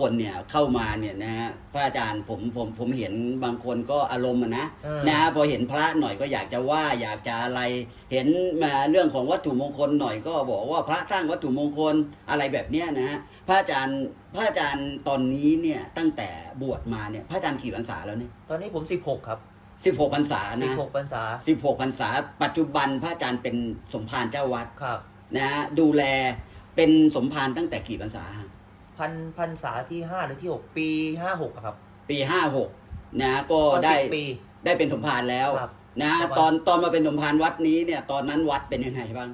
คนเนี่ยเข้ามาเนี่ยนะฮะพระอาจารย์ผมผมผมเห็นบางคนก็อารมณ์อะนะเออ นะฮะพอเห็นพระหน่อยก็อยากจะว่าอยากจะอะไร เห็นมาเรื่องของวัตถุมงคลหน่อยก็บอกว่าพระสร้างวัตถุมงคลอะไรแบบเนี้ยนะฮะพระอาจารย์พระอาจารย์ตอนนี้เนี่ยตั้งแต่บวชมาเนี่ยพระอาจารย์กี่พรรษาแล้วเนี่ยตอนนี้ผม 16 ครับ สิบหกพรรษานะ16พรรษาสิบหกพรรษา ปัจจุบันพระอาจารย์เป็นสมภารเจ้าวัดครับ นะฮะดูแลเป็นสมภารตั้งแต่กี่พรรษาฮะ พันพรรษาที่5หรือที่6ปี56อะครับ ปีห้าหกนะก็ก็ได้10ปี ได้เป็นสมภารแล้วครับ นะประมาณตอนตอนมาเป็นสมภารวัดนี้เนี่ย ตอนนั้นวัดเป็นยังไงบ้าง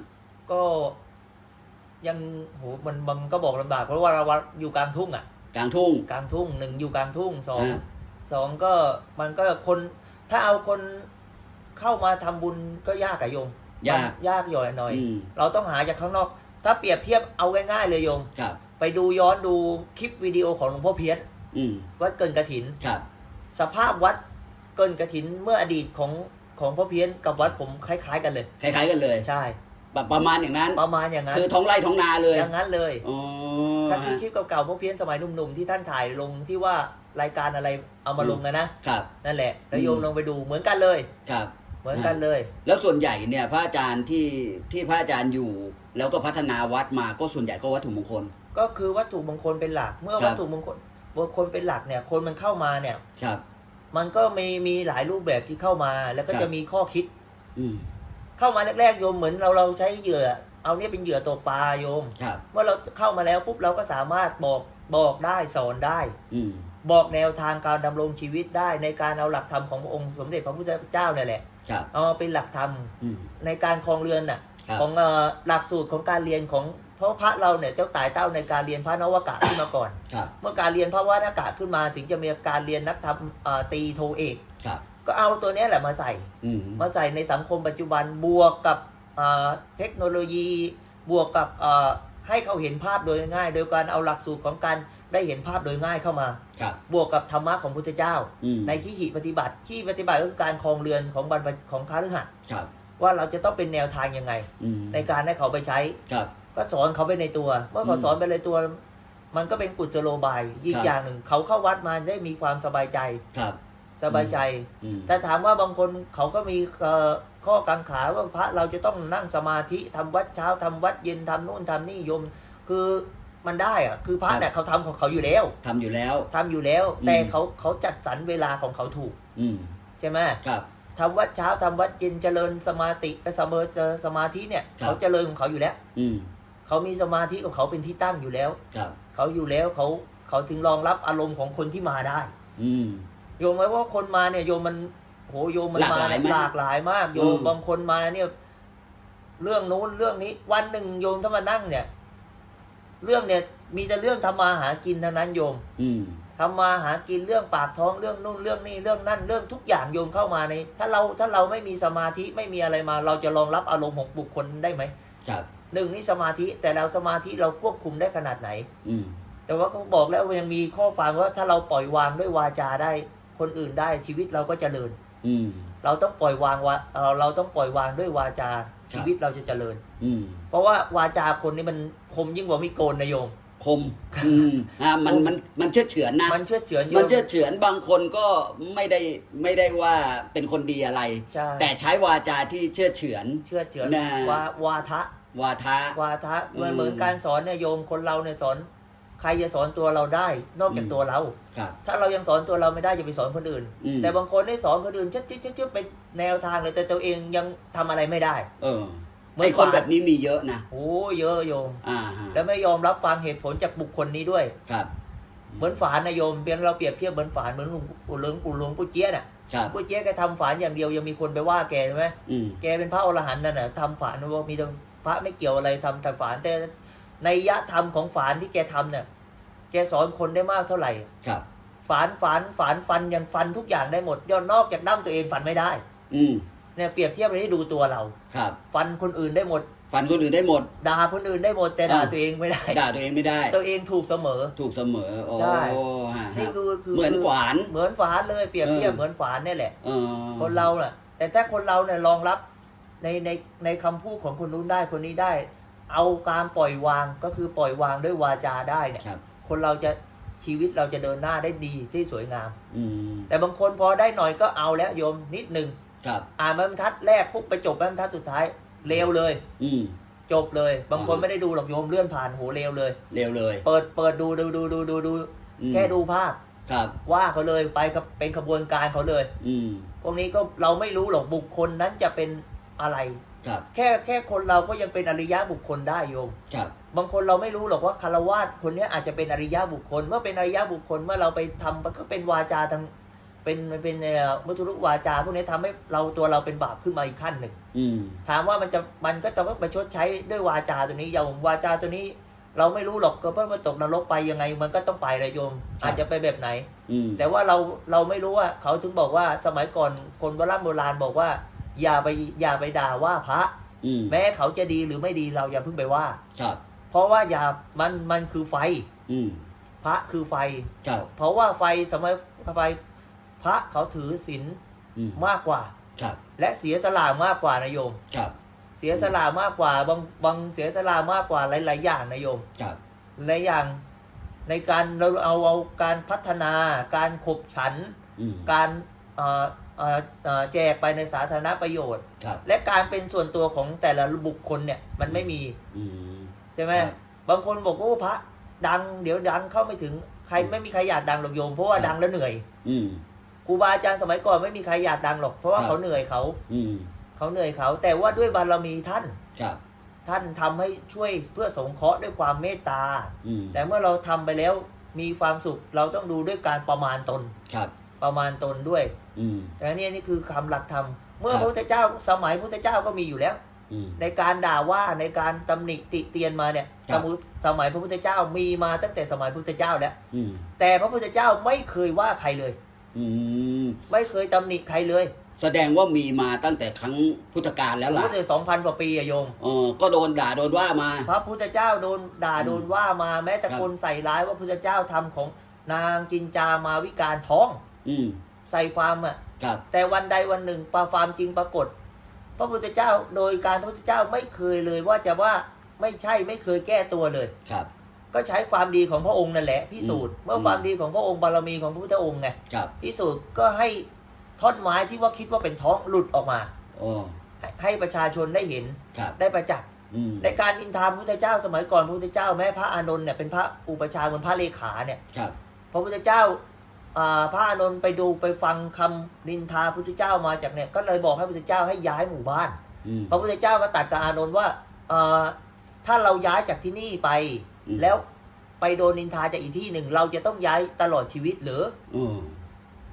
ก็ยังโหมันมันก็บอกลำบากเพราะว่าเราวัดอยู่กลางทุ่งอะ กลางทุ่ง กลางทุ่งหนึ่งอยู่กลางทุ่งสองอ่า สองก็มันก็คนถ้าเอาคนเข้ามาทำบุญก็ยากอะโยมยาก ยากหย่อยหน่อย อืม เราต้องหาจากข้างนอก ถ้าเปรียบเทียบเอาง่ายๆเลยโยม ครับ ไปดูย้อนดูคลิปวิดีโอของหลวงพ่อเพี้ยนอืมวัดเกินกระถิน ครับสภาพวัดเกินกระถินเมื่ออดีตของของพ่อเพี้ยนกับวัดผมคล้ายๆกันเลย คล้ายๆกันเลยใช่ แบบประมาณอย่างนั้น ประมาณอย่างนั้นคือท้องไร่ท้องนาเลยอย่างนั้นเลยอ๋อถ้าคฮะลิปเก่าๆพ่อเพี้ยนสมัยหนุ่มๆที่ท่านถ่ายลงที่ว่ารายการอะไรเอามาลงนะนะครับ นั่นแหละแล้วโยมอืมลองไปดูเหมือนกันเลย ครับ เหมือนกันเลย แล้วส่วนใหญ่เนี่ยพระอาจารย์ที่ที่พระอาจารย์อยู่ แล้วก็พัฒนาวัดมาก็ส่วนใหญ่ก็วัตถุมงคล ก็คือวัตถุมงคลเป็นหลัก เมื่อครับ วัตถุมงคลมงคลเป็นหลักเนี่ย คนมันเข้ามาเนี่ย ครับ มันก็มีมีหลายรูปแบบที่เข้ามา แล้วก็ครับ จะมีข้อคิด อืมเข้ามาแรกๆโยมเหมือนเราเราใช้เหยื่อ เอาเนี่ยเป็นเหยื่อตกปลาโยม ครับ เมื่อเราเข้ามาแล้วปุ๊บเราก็สามารถบอกบอกได้สอนได้ อืมบอกแนวทางการดำรงชีวิตได้ในการเอาหลักธรรมของพระองค์สมเด็จพระพุทธเจ้าเนี่ยแหละครับ เอามาเป็นหลักธรรมอืมในการครองเรือนน่ะ ครับของเอ่อหลักสูตรของการเรียนของเพราะพระเราเนี่ยเจ้าตายเต้าในการเรียนพระนวากาศขึ้นมาก่อน ครับเมื่อการเรียนพระวานากาศขึ้นมาถึงจะมีการเรียนนักธรรมเอ่อตรีโทเอก ครับก็เอาตัวเนี้ยแหละมาใส่ อืมมาใส่ในสังคมปัจจุบันบวกกับเอ่อเทคโนโลยีบวกกับเอ่อให้เขาเห็นภาพโดยง่าย โดยการเอาหลักสูตรของการได้เห็นภาพโดยง่ายเข้ามา ครับบวกกับธรรมะของพุทธเจ้า อืมในขีหิปฏิบัติขีปฏิบัติก็คือการครองเรือนของบรรพของคาฤหัสถ์ครับ ว่าเราจะต้องเป็นแนวทางยังไงอืมในการให้เขาไปใช้ครับก็สอนเขาไปในตัว เมื่อเขาอืมสอนไปในตัว มันก็เป็นกุศโลบายอีคกรับอย่างหนึ่ง เขาเข้าวัดมาได้มีความสบายใจครับ สบายใจอืมแต่ถามว่าบางคนเขาก็มีเอ่อข้อกังขาว่าพระเราจะต้องนั่งสมาธิทำวัดเช้าทำวัดเย็นทำนู่นทำนี่โยม คือมันได้อะคือพระเนี่ยเขาทำของเขาอยู่แล้วทำอยู่แล้วทำอยู่แล้วอืมแต่เขาเขาจัดสรรเวลาของเขาถูก อืมใช่ไหมครับ ทำวัดเช้าทำวัดเย็นเจริญสมาธิเสมอเจอสมาธิเนี่ยครับเขาเจริญของเขาอยู่แล้ว อืมเขามีสมาธิของเขาเป็นที่ตั้งอยู่แล้วครับเขาอยู่แล้วเขาเขาถึงรองรับอารมณ์ของคนที่มาได้ อืมโยมไหมว่าคนมาเนี่ยโยมมันโหโยมมันหลากมาหลายเนี่ยมากหลากหลายมาก โยอืมมบางคนมาเนี่ย เรื่องนู้นเรื่องนี้ วันหนึ่งโยมถ้ามานั่งเนี่ย เรื่องเนี่ย มีแต่เรื่องทำมาหากินทั้งนั้นโยม อืม ทำมาหากินเรื่องปากท้องเรื่องนู่นเรื่องนี้เรื่องนั่นเรื่องทุกอย่างโยมเข้ามาใน ถ้าเราถ้าเราไม่มีสมาธิไม่มีอะไรมา เราจะรองรับอารมณ์ของบุคคลได้ไหมครับหนึ่งนี่สมาธิแต่เราสมาธิเราควบคุมได้ขนาดไหน อืมแต่ว่าเขาบอกแล้วว่ายังมีข้อฟังว่าถ้าเราปล่อยวางด้วยวาจาได้ คนอื่นได้ชีวิตเราก็เจริญ อืมเราต้องปล่อยวางวาเอ่อเราต้องปล่อยวางด้วยวาจาครับชีวิตเราจะเจริญ อืมเพราะว่าวาจาคนนี่มันคมยิ่งกว่ามีดโกนนะโยม คมอืมอ่ามันมันมันเชื่อดเฉือนนะ มันเชื่อเฉือนโยมันมเชื่อดเฉือนบางคนก็ไม่ได้ไม่ได้ว่าเป็นคนดีอะไร ใช่แต่ใช้วาจาที่เชื่อดเฉือน เชื่อเฉือนน่ะวาวาทะ วาทะ วาทะอืม เหมือนการสอนเนี่ยโยมคนเราเนี่ยสอน ใครจะสอนตัวเราได้ นอกจากอืมตัวเรา ครับ ถ้าเรายังสอนตัวเราไม่ได้อย่าไปสอนคนอื่น อืม แต่บางคนได้สอนคนอื่นชึ๊ดชึ๊ดชึ๊ดชึ๊ดเป็นแนวทางเลยแต่ตัวเองยังทำอะไรไม่ได้ เออเหมือน ไอคนฝาแบบนี้มีเยอะนะโอ้เยอะโยมอ่าฮะแล้วไม่ยอมรับฟังเหตุผลจากบุคคลนี้ด้วย ครับ เหมือนฝานนะโยมเพียงเราเปรียบเทียบเหมือนฝานเหมือนหลวงปู่หลวงปู่หลวงปู่เจี๊ยน่ะครับปู่เจี๊ยแกทำฝานอย่างเดียวยังมีคนไปว่าแกใช่ไหมอืมแกเป็นพระอรหันต์นั่นน่ะทำฝานว่ามีแต่พระไม่เกี่ยวอะไรทำแต่ฝานแต่ในยะธรรมของฝานที่แกทำเนี่ยแกสอนคนได้มากเท่าไหร่ ครับ ฝานฝานฝานฟันยังฟันทุกอย่างได้หมดยอดนอกจากด้ามตัวเองฟันไม่ได้ อืม เนี่ยเปรียบเทียบเลยให้ดูตัวเรา ครับ ฟันคนอื่นได้หมด ฟันคนอื่นได้หมด ด่าคนอื่นได้หมดแต่ด่าอ่า ตัวเองไม่ได้ ด่าตัวเองไม่ได้ ตัวเองถูกเสมอ ถูกเสมอโอ้ใช่ ฮะนี่ฮะคือคือเหมือนขวาน เหมือนฝานเลยเปรียบเทียบเออ เหมือนฝานเนี่ยแหละ เออคนเราน่ะ แต่ถ้าคนเราเนี่ยรองรับในในในคำพูดของคนนู้นได้คนนี้ได้ เอาการปล่อยวางก็คือปล่อยวางด้วยวาจาได้เนี่ย ครับ คนเราจะชีวิตเราจะเดินหน้าได้ดีที่สวยงาม อืมแต่บางคนพอได้หน่อยก็เอาแล้วโยมนิดหนึ่ง ครับ อ่านบรรทัดแรกปุ๊บไปจบบรรทัดสุดท้าย เร็วเลย อืม จบเลย บางคนอ่า ไม่ได้ดูหรอกโยมเลื่อนผ่านโหเร็วเลย เร็วเลย เปิดเปิดดูดูดูดูดูดูอืม แค่ดูภาพ ครับ ว่าเขาเลยไปกับเป็นขบวนการเขาเลย อืม พวกนี้ก็เราไม่รู้หรอกบุคคลนั้นจะเป็นอะไร ครับ แค่แค่คนเราก็ยังเป็นอริยะบุคคลได้โยม ครับ บางคนเราไม่รู้หรอกว่าคารวาสคนเนี้ยอาจจะเป็นอริยะบุคคล เมื่อเป็นอริยะบุคคลเมื่อเราไปทำมันก็เป็นวาจาทาง เป็นเป็นเอ่อมุทุรุวาจา พวกนี้ทำให้เราตัวเราเป็นบาปขึ้นมาอีกขั้นหนึ่ง อืม ถามว่ามันจะมันก็จะต้องไปชดใช้ด้วยวาจาตัวนี้อย่างวาจาตัวนี้ เราไม่รู้หรอกก็เพื่อมาตกนรกไปยังไง มันก็ต้องไปเลยโยมอาจจะไปแบบไหน อืมแต่ว่าเราเราไม่รู้ว่าเขาถึงบอกว่าสมัยก่อนคนโบราณโบราณบอกว่า อย่าไปอย่าไปด่าว่าพระ อืมแม้เขาจะดีหรือไม่ดีเราอย่าเพิ่งไปว่า ครับ เพราะว่าอย่ามันมันคือไฟ อืมพระคือไฟ ครับ เพราะว่าไฟสมัยไฟ พระเขาถือศีลอืมมากกว่า ครับและเสียสละมากกว่านะโยม ครับเสียสละมากกว่าบางบางเสียสละมากกว่าหลาย ๆ อย่างนะโยม ครับหลายอย่างในการเราเอาเอาการพัฒนา การขบฉัน อืมการเอ่อเอ่อเอ่อแจกไปในสาธารณประโยชน์ ครับและการเป็นส่วนตัวของแต่ละบุคคลเนี่ยมันไม่มีอืม ใช่ไหมครับบางคนบอกว่าโอ้พระดังเดี๋ยวดังเข้าไม่ถึงใครไม่มีใครอยากดังหรอกโยมเพราะว่าดังแล้วเหนื่อย อืม ครูบาอาจารย์สมัยก่อนไม่มีใครอยากดังหรอก เพราะว่าครับ เขาเหนื่อยเขาอืมเขาเหนื่อยเขา แต่ว่าด้วยบารมีท่าน ครับท่านทำให้ช่วยเพื่อสงเคราะห์ด้วยความเมตตา อืมแต่เมื่อเราทำไปแล้วมีความสุขเราต้องดูด้วยการประมาณตนครับ ประมาณตนด้วย อืม แต่นี่นี่คือคำหลักธรรม เมื่อครับ พระพุทธเจ้าสมัยพระพุทธเจ้าก็มีอยู่แล้ว อืม ในการด่าว่าในการตำหนิติเตียนมาเนี่ยครับสมุสมัยพระพุทธเจ้ามีมาตั้งแต่สมัยพระพุทธเจ้าแล้ว อืมแต่พระพุทธเจ้าไม่เคยว่าใครเลย อืมไม่เคยตำหนิใครเลยแสดงว่ามีมาตั้งแต่ครั้งพุทธกาลแล้วล่ะพุทธสองพันกว่าปีอะโยม เออก็โดนด่าโดนว่ามา พระพุทธเจ้าโดนด่าอืมโดนว่ามาแม้แต่ครับ คนใส่ร้ายว่าพุทธเจ้าทำของนางจินจามาวิการท้องอืมใส่ฟาร์มอะครับ แต่วันใดวันหนึ่งปลาฟาร์มจริงปรากฏ พระพุทธเจ้าโดยการพระพุทธเจ้าไม่เคยเลยว่าจะว่าไม่ใช่ไม่เคยแก้ตัวเลย ครับ ก็ใช้ความดีของพระองค์นั่นแหละพิสูจน์อืมเมื่อความดีของพระองค์บารมีของพระพุทธองค์ไงครับพิสูจน์ก็ให้ท่อนไม้ที่ว่าคิดว่าเป็นท้องหลุดออกมาโอ้ให้ให้ประชาชนได้เห็นครับได้ประจักษ์อืมในการอินทามพระพุทธเจ้าสมัยก่อนพระพุทธเจ้าแม้พระอานนท์เนี่ยเป็นพระอุปชฌาย์เหมือนพระเลขาเนี่ยครับพระพุทธเจ้าอ่าพระอานนท์ไปดูไปฟังคำนินทาพระพุทธเจ้ามาจากเนี่ยก็เลยบอกให้พระพุทธเจ้าให้ย้ายหมู่บ้านอืมพระพุทธเจ้าก็ตรัดกับอานนท์ว่าเอ่อถ้าเราย้ายจากที่นี่ไปอืม แล้วไปโดนนินทาจากอีกที่หนึ่ง เราจะต้องย้ายตลอดชีวิตหรืออืม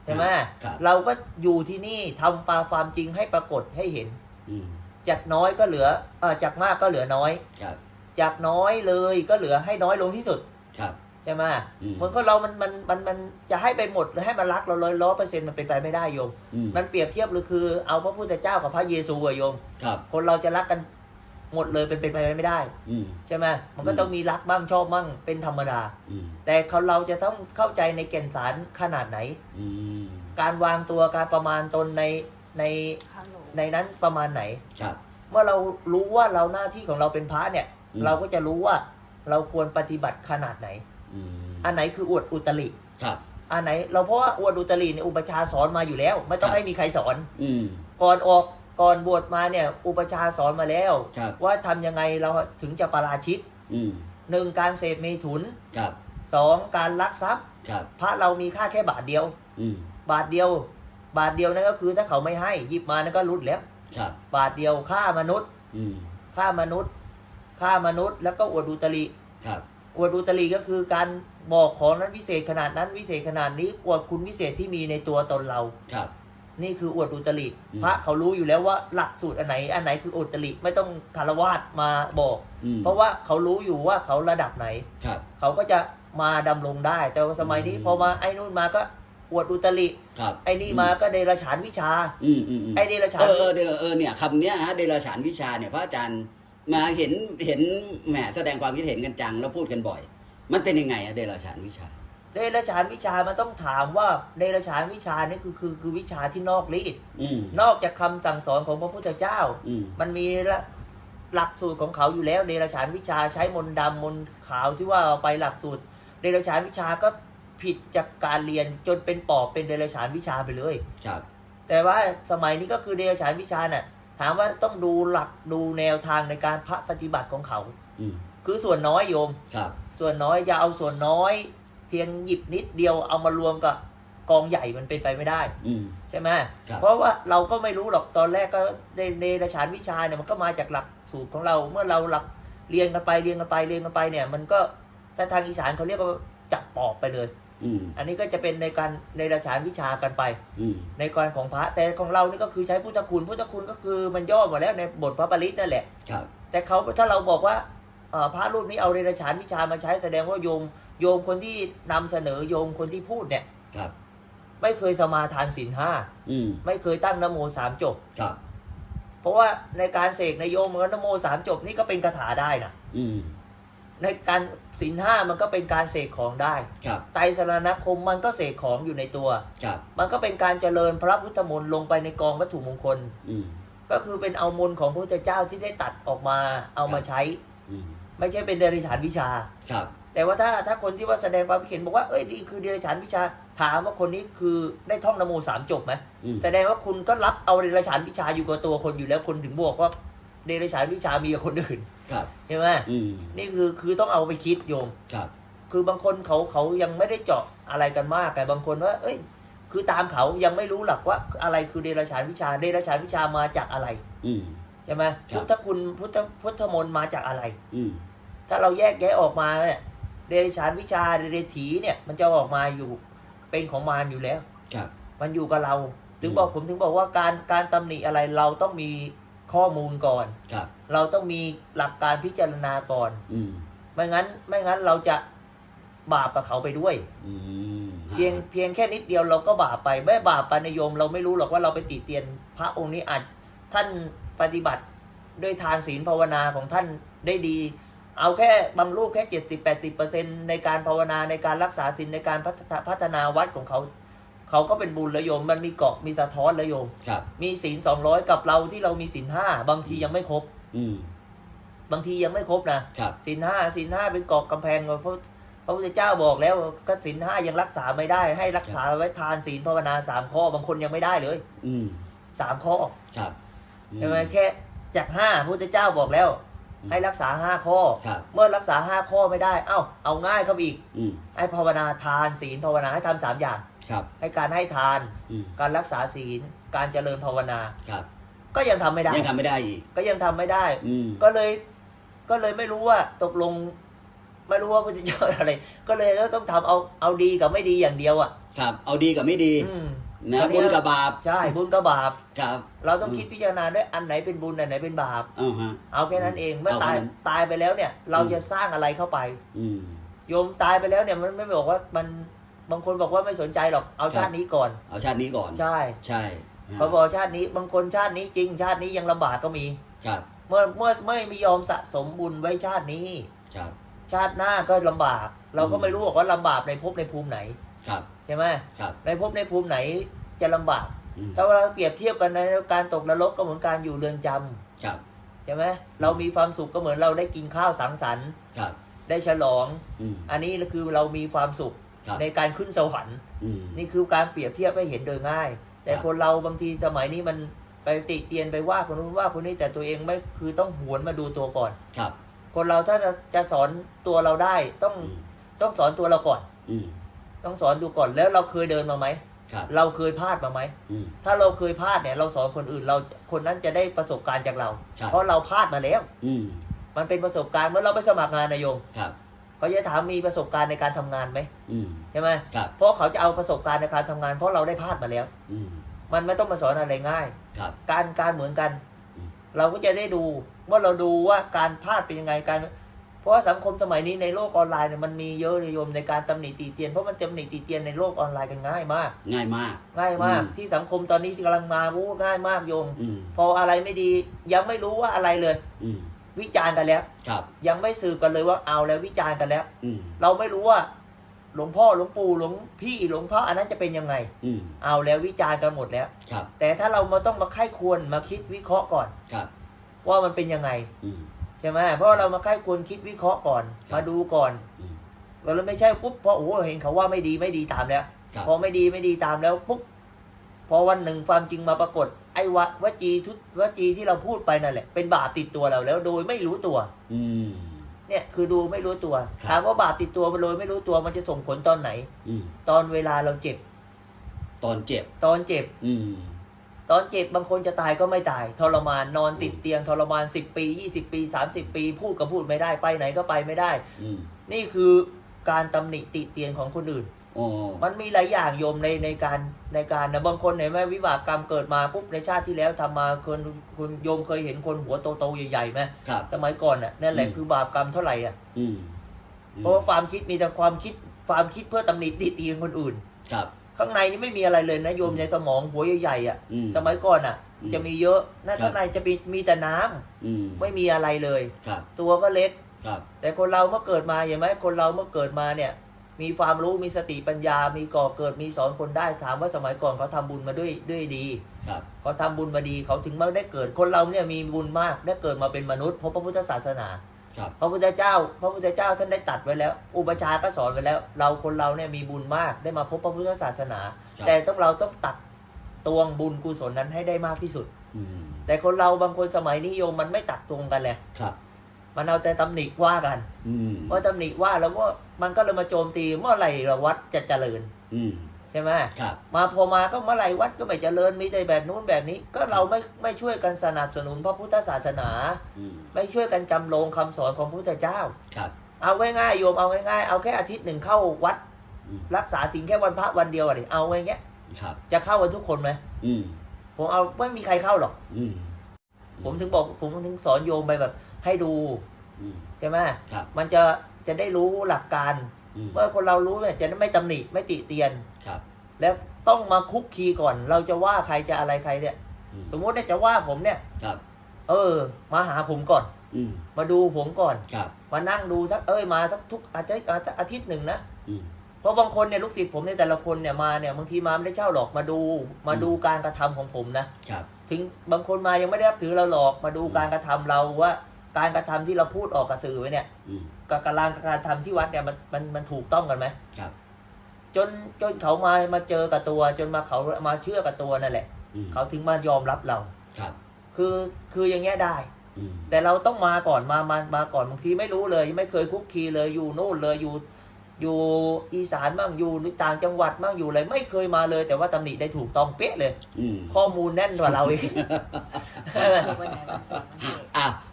ใช่ไหมครับเราก็อยู่ที่นี่ทำปลาฟาร์มจริงให้ปรากฏให้เห็นอืมจากน้อยก็เหลือเออจากมากก็เหลือน้อยครับจากน้อยเลยก็เหลือให้น้อยลงที่สุดครับใช่ไหมอืมเหมือนคนเรามันมันมันมันจะให้ไปหมดหรือให้มันรักเราร้อยร้อยเปอร์เซ็นต์มันเป็นไปไม่ได้โยมอืมมันเปรียบเทียบหรือคือเอาพระพุทธเจ้ากับพระเยซูอะโยมครับ คนเราจะรักกัน หมดเลยเป็นไปไม่ได้ อืม ใช่ไหมมันก็ต้องมีรักบ้างชอบบ้างเป็นธรรมดา อืม แต่เขาเราจะต้องเข้าใจในแก่นสารขนาดไหน อืม การวางตัวการประมาณตนในในฮัลโหลในนั้นประมาณไหน ครับ เมื่อเรารู้ว่าเราหน้าที่ของเราเป็นพระเนี่ย อืม เราก็จะรู้ว่าเราควรปฏิบัติขนาดไหน อืม อันไหนคืออวดอุตริ ครับ อันไหน เราเพราะว่าอวดอุตริเนี่ยอุปชฌาย์สอนมาอยู่แล้ว ไม่ต้อคงรับ ให้มีใครสอน อืม ก่อนออก ก่อนบวชมาเนี่ย อุปชฌาย์สอนมาแล้ว ครับ ว่าทำยังไงเราถึงจะปาราชิกอืมหนึ่งการเสพเมถุนครับสองการลักทรัพย์ ครับพระเรามีค่าแค่บาทเดียว อืมบาทเดียว บาทเดียวนั่นก็คือถ้าเขาไม่ให้หยิบมานั่นก็รุดแล้ว ครับบาทเดียวฆ่ามนุษย์อืมฆ่ามนุษย์ฆ่ามนุษย์ แล้วก็อวดอุตริครับอวดอุตริก็คือการบอกของนั้นวิเศษขนาดนั้นวิเศษขนาดนี้อวดคุณวิเศษที่มีในตัวตนเรา ครับ นี่คืออวดอุตริอืมพระเขารู้อยู่แล้วว่าหลักสูตรอันไหน อันไหนคืออุตริไม่ต้องคารวาสมาบอกอืมเพราะว่าเขารู้อยู่ว่าเขาระดับไหนครับเขาก็จะมาดำรงได้ แต่ว่าสมัยนี้อืมพอมาไอ้นู่นมาก็อวดอุตริครับไอ้นี่มาก็เดรัจฉานวิชาอืมอืมอืมไอ้เดรัจฉาเอนอเออเดอเออเนี่ยคำเนี้ยฮะเดรัจฉานวิชาเนี่ยพระอาจารย์มาเห็นเห็นแหมแสดงความคิดเห็นกันจังแล้วพูดกันบ่อย มันเป็นยังไงอะเดรัจฉานวิชา เดรัจฉานวิชามันต้องถามว่าเดรัจฉานวิชานี่คือคือคือวิชาที่นอกรีดอืมนอกจากคำสั่งสอนของพระพุทธเจ้าอืมมันมีละหลักสูตรของเขาอยู่แล้ว เดรัจฉานวิชาใช้มนต์ดำมนต์ขาวที่ว่าเอาไปหลักสูตร เดรัจฉานวิชาก็ผิดจากการเรียนจนเป็นปอบเป็นเดรัจฉานวิชาไปเลยครับ แต่ว่าสมัยนี้ก็คือเดรัจฉานวิชาน่ะ ถามว่าต้องดูหลักดูแนวทางในการพระปฏิบัติของเขา อืมคือส่วนน้อยโยมครับ ส่วนน้อยอย่าเอาส่วนน้อยเพียงหยิบนิดเดียวเอามารวมกับกองใหญ่มันเป็นไปไม่ได้ อืม ใช่ไหมครับ เพราะว่าเราก็ไม่รู้หรอกตอนแรกก็ในในราชานวิชาเนี่ยมันก็มาจากหลักสูตรของเราเมื่อเราหลักเรียนกันไปเรียนกันไปเรียนกันไปเนี่ย มันก็ถ้าทางอีสานเขาเรียกว่าจับปอบไปเลย อืม อันนี้ก็จะเป็นในการในราชานวิชากันไป อืม ในการของพระแต่ของเรานี่ก็คือใช้พุทธคุณพุทธคุณก็คือมันย่อหมดแล้วในบทพระปริตนั่นแหละ ครับ แต่เขาถ้าเราบอกว่าเอ่อพระรูปนี้เอาเดรัจฉานวิชามาใช้แสดงว่าโยม โยมคนที่นำเสนอโยมคนที่พูดเนี่ย ครับ ไม่เคยสมาทานศีลห้าอืมไม่เคยตั้งนะโมสามจบครับ เพราะว่าในการเสกในโยมมันก็นะโมสามจบนี่ก็เป็นคาถาได้นะอืมในการศีลห้ามันก็เป็นการเสกของได้ครับไตรสรณคมมันก็เสกของอยู่ในตัวครับมันก็เป็นการเจริญพระพุทธมนต์ลงไปในกองวัตถุมงคล อืมก็คือเป็นเอามนต์ของพระพุทธเจ้าที่ได้ตัดออกมาเอามาใช้อืมไม่ใช่เป็นเดรัจฉานวิชาครับ แต่ว่าถ้าถ้าคนที่ว่าแสดงความคิดเห็นบอกว่าเอ้ยนี่คือเดรัจฉานวิชาถามว่าคนนี้คือได้ท่องนะโมสามจบไหมอืม แสดงว่าคุณก็รับเอาเดรัจฉานวิชาอยู่กับตัวคนอยู่แล้วคนถึงบอกว่าเดรัจฉานวิชามีกับคนอื่นครับ ใช่ไหมอืม นี่คือคือต้องเอาไปคิดโยม ครับ คือบางคนเขาเขายังไม่ได้เจาะอะไรกันมากแต่บางคนว่า เอ้ย คือตามเขายังไม่รู้หลักว่าอะไรคือเดรัจฉานวิชาเดรัจฉานวิชามาจากอะไรอืม ใช่ไหมครับ พุทธคุณพุทธพุทธมนต์มาจากอะไร อืม ถ้าเราแยกแยะออกมาเนี่ย เดรัจฉานวิชาเดรัจถีเนี่ยมันจะออกมาอยู่เป็นของมารอยู่แล้ว ครับ มันอยู่กับเรา ถึงอืมบอกผมถึงบอกว่าการการตำหนิอะไรเราต้องมีข้อมูลก่อน ครับ เราต้องมีหลักการพิจารณาก่อน อืมไม่งั้น ไม่งั้นเราจะบาปกับเขาไปด้วย อืมเพียงเพียงแค่นิดเดียวเราก็บาปไปไม่บาปปานโยม เราไม่รู้หรอกว่าเราไปติเตียนพระองค์นี้อาจท่านปฏิบัติด้วยทานศีลภาวนาของท่านได้ดี เอาแค่บางรูปแค่เจ็ดสิบแปดสิบเปอร์เซ็นในการภาวนาในการรักษาศีลในการพัฒนาพัฒนาวัดของเขา เขาก็เป็นบุญแล้วโยม มันมีเกาะมีสะท้อนแล้วโยมครับมีศีลสองร้อยกับเราที่เรามีศีลห้าบางทียังไม่ครบ อืมบางทียังไม่ครบนะครับศีลห้าศีลห้าเป็นเกาะกำแพงของพระพระพุทธเจ้าบอกแล้วก็ศีลห้ายังรักษาไม่ได้ ให้รักษาไว้ทานศีลภาวนาสามข้อบางคนยังไม่ได้เลย อืมสามข้อครับอืใช่ไหมแค่จากห้าพระพุทธเจ้าบอกแล้ว ให้รักษาห้าข้อ ครับเมื่อรักษาห้าข้อไม่ได้ เอ้า เอาง่ายเข้าไปอีก อืมให้ภาวนาทานศีลภาวนาให้ทำสามอย่าง ครับให้การให้ทาน อืมการรักษาศีล การเจริญภาวนา ครับก็ยังทำไม่ได้ ยังทำไม่ได้อีก ก็ยังทำไม่ได้ อืมก็เลย ก็เลยไม่รู้ว่าตกลง ไม่รู้ว่าพระพุทธเจ้าอะไร ก็เลยต้องทำเอาเอาดีกับไม่ดีอย่างเดียวอะ ครับ เอาดีกับไม่ดี อืม นะอันนี้บุญกับบาปใช่บุญกับบาป ครับเราต้องคิดพิจารณาด้วยอันไหนเป็นบุญอันไหนเป็นบาปเอาฮะ เอาแค่นั้นเองเมื่อเอาตายแค่นั้น ตายไปแล้วเนี่ย เราอืมจะสร้างอะไรเข้าไป อืม โยมตายไปแล้วเนี่ยมันไม่บอกว่ามันบางคนบอกว่าไม่สนใจหรอกเอาครับชาตินี้ก่อน เอาชาตินี้ก่อน ใช่ใช่ฮะเขาบอกชาตินี้บางคนชาตินี้จริง ชาตินี้ยังลำบากก็มี ครับเมื่อเมื่อไม่มียอมสะสมบุญไว้ชาตินี้ ครับ ชาติหน้าก็ลำบาก เราก็อืม ไม่รู้หรอกว่าลำบากในภพในภูมิไหน ครับ ใช่ไหมครับ ในภพในภูมิไหนจะลำบากอืมถ้าเราเปรียบเทียบกันในการตกนรกก็เหมือนการอยู่เรือนจำครับใช่ไหมเรามีความสุขก็เหมือนเราได้กินข้าวสังสรรค์ครับ ได้ฉลองอืมอันนี้คือเรามีความสุขครับในการขึ้นสวรรค์อืมนี่คือการเปรียบเทียบให้เห็นโดยง่าย แต่ครับคนเราบางทีสมัยนี้มันไปติเตียนไปว่าคนนู้นว่าคนนี้แต่ตัวเองไม่คือต้องหวนมาดูตัวก่อนครับ คนเราถ้าจะจะสอนตัวเราได้ต้องอืมต้องสอนตัวเราก่อน อืม ต้องสอนดูก่อนแล้วเราเคยเดินมาไหมครับเราเคยพลาดมาไหมอืม ถ้าเราเคยพลาดเนี่ยเราสอนคนอื่นเราคนนั้นจะได้ประสบการณ์จากเรา ครับ เพราะเราพลาดมาแล้ว อืมมันเป็นประสบการณ์เมื่อเราไปสมัครงานนายโยมครับ เขาจะถามมีประสบการณ์ในการทำงานไหมอืมใช่ไหมครับเพราะเขาจะเอาประสบการณ์ในการทำงาน เพราะเราได้พลาดมาแล้ว อืมมันไม่ต้องมาสอนอะไรง่าย ครับ การการเหมือนกัน อืม เราก็จะได้ดูว่าเราดูว่าการพลาดเป็นยังไงการ เพราะว่าสังคมสมัยนี้ในโลกออนไลน์เนี่ยมันมีเยอะเลยโยมในการตำหนิตีเตียนเพราะมันตำหนิตีเตียนในโลกออนไลน์กันง่ายมาก ง่ายมาก ง่ายมากอืมที่สังคมตอนนี้ที่กำลังมาวู้ง่ายมากโยมอืมพออะไรไม่ดียังไม่รู้ว่าอะไรเลยอืมวิจารณ์กันแล้วครับ ยังไม่สืบกันเลยว่าเอาแล้ววิจารณ์กันแล้วอืมเราไม่รู้ว่าหลวงพ่อหลวงปู่หลวงพี่หลวงพ่ออันนั้นจะเป็นยังไงอืมเอาแล้ววิจารณ์กันหมดแล้วครับ แต่ถ้าเรามาต้องมาไข้ควรมาคิดวิเคราะห์ก่อนครับ ว่ามันเป็นยังไงอืมใช่ไหมเพราะเรามาไข้ควรคิดวิเคราะห์ก่อนครับมาดูก่อนอืมแล้วไม่ใช่ปุ๊บพอโอ้โหเห็นเขาว่าไม่ดีไม่ดีตามแล้วครับพอไม่ดีไม่ดีตามแล้วปุ๊บพอวันหนึ่งความจริงมาปรากฏ ไอ้วะวจีทุตวจีที่เราพูดไปนั่นแหละ เป็นบาปติดตัวเราแล้วโดยไม่รู้ตัว อืมเนี่ยคือดูไม่รู้ตัวครับถามว่าบาปติดตัวมันโดยไม่รู้ตัวมันจะส่งผลตอนไหน อืมตอนเวลาเราเจ็บ ตอนเจ็บ ตอนเจ็บ อืม ตอนเจ็บบางคนจะตายก็ไม่ตาย ทรมานนอนติดเตียงทรมาน10ปี20ปี30ปี พูดก็พูดไม่ได้ไปไหนก็ไปไม่ได้ อืมนี่คือการตำหนิติเตียนของคนอื่นโอ้มันมีหลายอย่างโยมในในการในการนะบางคนเห็นไหมวิบากกรรมเกิดมาปุ๊บในชาติที่แล้วทำมาคนคุณโยมเคยเห็นคนหัวโตๆใหญ่ๆไหมครับ สมัยก่อนน่ะนั่นแหละอืม คือบาปกรรมเท่าไหร่อะอืมเพราะว่าความคิดมีแต่ความคิดความคิดเพื่อตำหนิติเตียนคนอื่น ครับ ข้างในนี่ไม่มีอะไรเลยนะโยมในสมองหัวใหญ่ๆอะ อืม สมัยก่อนอะ อืมจะมีเยอะนั่นครับ ข้างในจะมีมีแต่น้ำอืมไม่มีอะไรเลย ครับตัวก็เล็ก ครับ แต่คนเราเมื่อเกิดมาเห็นไหมคนเราเมื่อเกิดมาเนี่ย มีความรู้มีสติปัญญา มีก่อเกิดมีสอนคนได้ถามว่าสมัยก่อนเขาทำบุญมาด้วยด้วยดีครับ เขาทำบุญมาดีเขาถึงมาได้เกิดคนเราเนี่ยมีบุญมากได้เกิดมาเป็นมนุษย์เพราะพระพุทธศาสนา ครับ พระพุทธเจ้า พระพุทธเจ้าท่านได้ตัดไว้แล้ว อุปชฌาย์ก็สอนไว้แล้ว เราคนเราเนี่ยมีบุญมากได้มาพบพระพุทธศาสนา ครับ แต่ต้องเราต้องตัดตวงบุญกุศลนั้นให้ได้มากที่สุด อืมแต่คนเราบางคนสมัยนิยมมันไม่ตักตวงกันเลยครับ มันเอาแต่ตำหนิว่ากันอืมเพราะตำหนิว่าแล้วก็มันก็เลยมาโจมตีเมื่อไหร่ละวัดจะเจริญ อืม ใช่ไหมครับ มาพอมาก็เมื่อไหร่วัดก็ไม่เจริญมีแต่แบบนู้นแบบนี้ ก็เราไม่ไม่ช่วยกันสนับสนุนพระพุทธศาสนา อืมไม่ช่วยกันจำลงคำสอนของพระพุทธเจ้า ครับเอาง่ายๆโยมเอาง่ายๆเอาแค่อาทิตย์หนึ่งเข้าวัด อืมรักษาศีลแค่วันพระวันเดียวอะดิเอาอย่างเงี้ยครับ จะเข้ากันทุกคนไหมอืมผมเอาไม่มีใครเข้าหรอกอืม ผมถึงบอกผมถึงสอนโยมไปแบบ ให้ดูอืมใช่ไหมครับ มันจะจะได้รู้หลักการอืม เมื่อคนเรารู้เนี่ยจะไม่ตำหนิไม่ติเตียนครับ แล้วต้องมาคุกคีก่อน เราจะว่าใครจะอะไรใครเนี่ยอืมสมมติเนี่ยจะว่าผมเนี่ยครับ เออ มาหาผมก่อนอืมมาดูผมก่อนครับมานั่งดูสักเอ้ยมาสักทุกอาทิตย์อาทิตย์หนึ่งนะอืมเพราะบางคนเนี่ยลูกศิษย์ผมเนี่ยแต่ละคนเนี่ยมาเนี่ยบางทีมาไม่ได้เช่าหรอกมาดูมาดูการกระทำของผมนะครับถึงบางคนมายังไม่ได้รับถือเราหรอกมาดูการกระทำเราว่า การกระทำที่เราพูดออกกับสื่อไว้เนี่ยอืมกับการการทำที่วัดเนี่ยมันมันมันถูกต้องกันไหมครับ จนจนเขามามาเจอกับตัว จนมาเขามาเชื่อกับตัวนั่นแหละ อืมเขาถึงมายอมรับเรา ครับ คือคืออย่างเงี้ยได้ อืมแต่เราต้องมาก่อนมามามาก่อนบางทีไม่รู้เลย ไม่เคยคุกคีเลยอยู่นู่นเลยอยู่ อยู่อีสานบ้างอยู่ต่างจังหวัดบ้างอยู่อะไรไม่เคยมาเลย แต่ว่าตำหนิได้ถูกต้องเป๊ะเลย อืมข้อมูลแน่นกว่าเราอีกวันไหนวันเสาร์วันเสาร์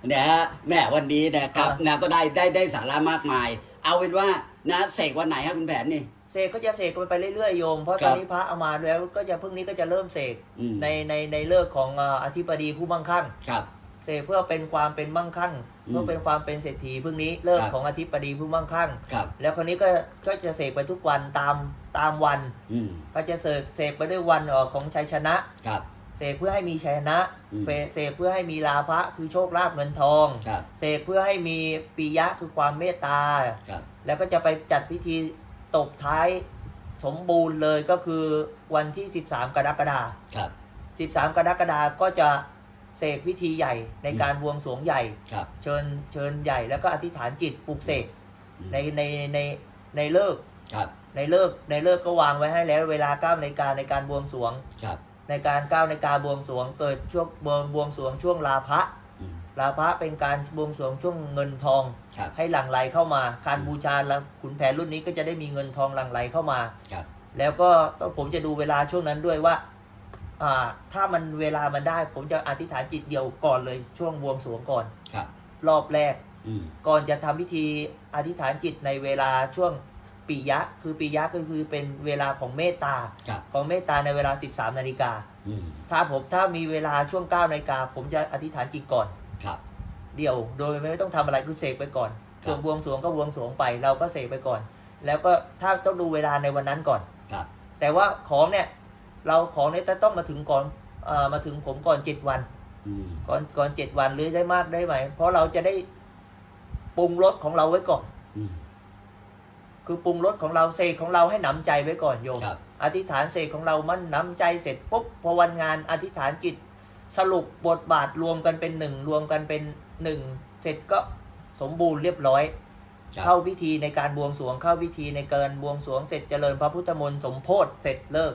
อะเนี่ยฮะแม่วันนี้นะครับอะนะก็ได้ได้ได้สาระมากมาย เอาเป็นว่านะเสกวันไหนครับคุณแผนนี่ เสกก็จะเสกกันไปเรื่อยๆโยม เพราะคตรัอบนนี้พระเอามาแล้วก็จะพรุ่งนี้ก็จะเริ่มเสกอืม ในในในเลิกของอ่าอธิบดีผู้มั่งคั่ง ครับ เสกเพื่อเป็นความเป็นมั่งคั่ง อืมเพื่อเป็นความเป็นเศรษฐีพรุ่งนี้เลิกครับ ของอธิบดีผู้มั่งคั่ง ครับ แล้วคนนี้ก็ก็จะเสกไปทุกวันตามตามวันอืมก็จะเสกเสกไปด้วยวันเอ่อของชัยชนะ ครับ เสกเพื่อให้มีชัยชนะอืมเฟเสกเพื่อให้มีลาภะคือโชคลาภเงินทอง ครับเสกเพื่อให้มีปียะคือความเมตตา ครับแล้วก็จะไปจัดพิธีตบท้ายสมบูรณ์เลยก็คือวันที่ 13 กรกฎาครับคม13 กรกฎาคมก็จะเสกพิธีใหญ่ในการบวงสรวงใหญ่ ครับเชิญเชิญใหญ่แล้วก็อธิษฐานจิตปลุกเสกอืมในในในในเลิกษ์ครับในเลิกษ์ในเลิกษ์ก็วางไว้ให้แล้วเวลา9นาฬิกาในการบวงสรวง ครับ ในการ9นาฬิกาบวงสรวงเกิดช่วงบวงบวงสรวงช่วงลาภะอืม ลาภะเป็นการบวงสรวงช่วงเงินทอง ครับ ให้หลั่งไหลเข้ามา การบูชาแล้วขุนแผนรุ่นนี้ก็จะได้มีเงินทองหลั่งไหลเข้ามา ครับ แล้วก็ต้องผมจะดูเวลาช่วงนั้นด้วยว่า อ่า ถ้ามันเวลามันได้ ผมจะอธิษฐานจิตเดียวก่อนเลยช่วงบวงสรวงก่อน ครับ รอบแรก อืม ก่อนจะทำพิธีอธิษฐานจิตในเวลาช่วง ปิยะคือปิยะก็คือเป็นเวลาของเมตตาครับของเมตตาในเวลา 13นาฬิกาอืมถ้าผมถ้ามีเวลาช่วง9นาฬิกาผมจะอธิษฐานจิตก่อน ครับ เดี่ยวโดยไม่ต้องทำอะไรคือเสกไปก่อนครับ ส่วนบวงสรวงก็บวงสรวงไปเราก็เสกไปก่อน แล้วก็ถ้าต้องดูเวลาในวันนั้นก่อน ครับแต่ว่าของเนี่ยเราของเนี่ยจะต้องมาถึงก่อนเอ่อมาถึงผมก่อนเจ็ดวัน อืมก่อนก่อนเจ็ดวันหรือได้มากได้ไหมเพราะเราจะได้ปรุงรสของเราไว้ก่อน อืม คือปรุงรสของเราเสกของเราให้หนำใจไว้ก่อนโยม ครับ อธิษฐานเสกของเรามันหนำใจเสร็จปุ๊บพอวันงานอธิษฐานจิต สรุปบทบาทรวมกันเป็นหนึ่งรวมกันเป็นหนึ่งเสร็จก็สมบูรณ์เรียบร้อย ครับ เข้าพิธีในการบวงสรวงเข้าพิธีในการบวงสรวงเสร็จเจริญพระพุทธมนต์สมโพธิเสร็จเลิก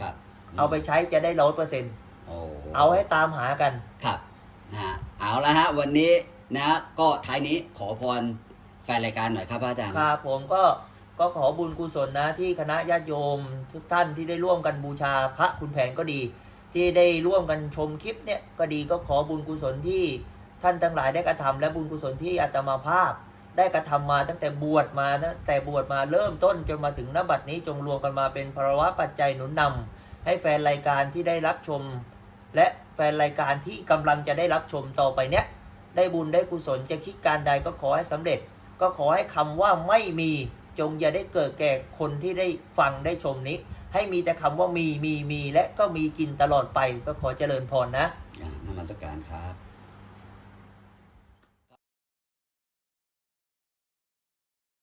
ครับเอาไปใช้จะได้ร้อยเปอร์เซ็นต์โอ้เอาให้ตามหากัน ครับนะฮะเอาละฮะ วันนี้นะฮะก็ท้ายนี้ขอพรแฟนรายการหน่อยครับพระอาจารย์ ครับผมก็ ก็ขอบุญกุศลนะที่คณะญาติโยมทุกท่านที่ได้ร่วมกันบูชาพระคุณแผนก็ดี ที่ได้ร่วมกันชมคลิปเนี่ยก็ดีก็ขอบุญกุศลที่ท่านทั้งหลายได้กระทำและบุญกุศลที่อาตมาภาพ ได้กระทำมาตั้งแต่บวชมาตั้งแต่บวชมาเริ่มต้นจนมาถึงนบัดนี้จงรวมกันมาเป็นภาวะปัจจัยหนุนนำให้แฟนรายการที่ได้รับชม และแฟนรายการที่กำลังจะได้รับชมต่อไปเนี้ยได้บุญได้กุศลจะคิดการใดก็ขอให้สำเร็จ ก็ขอให้คำว่าไม่มี จงอย่าได้เกิดแก่คนที่ได้ฟังได้ชมนี้ ให้มีแต่คำว่ามีมีมีและก็มีกินตลอดไปก็ขอเจริญพรนะอ่านมัสการครับ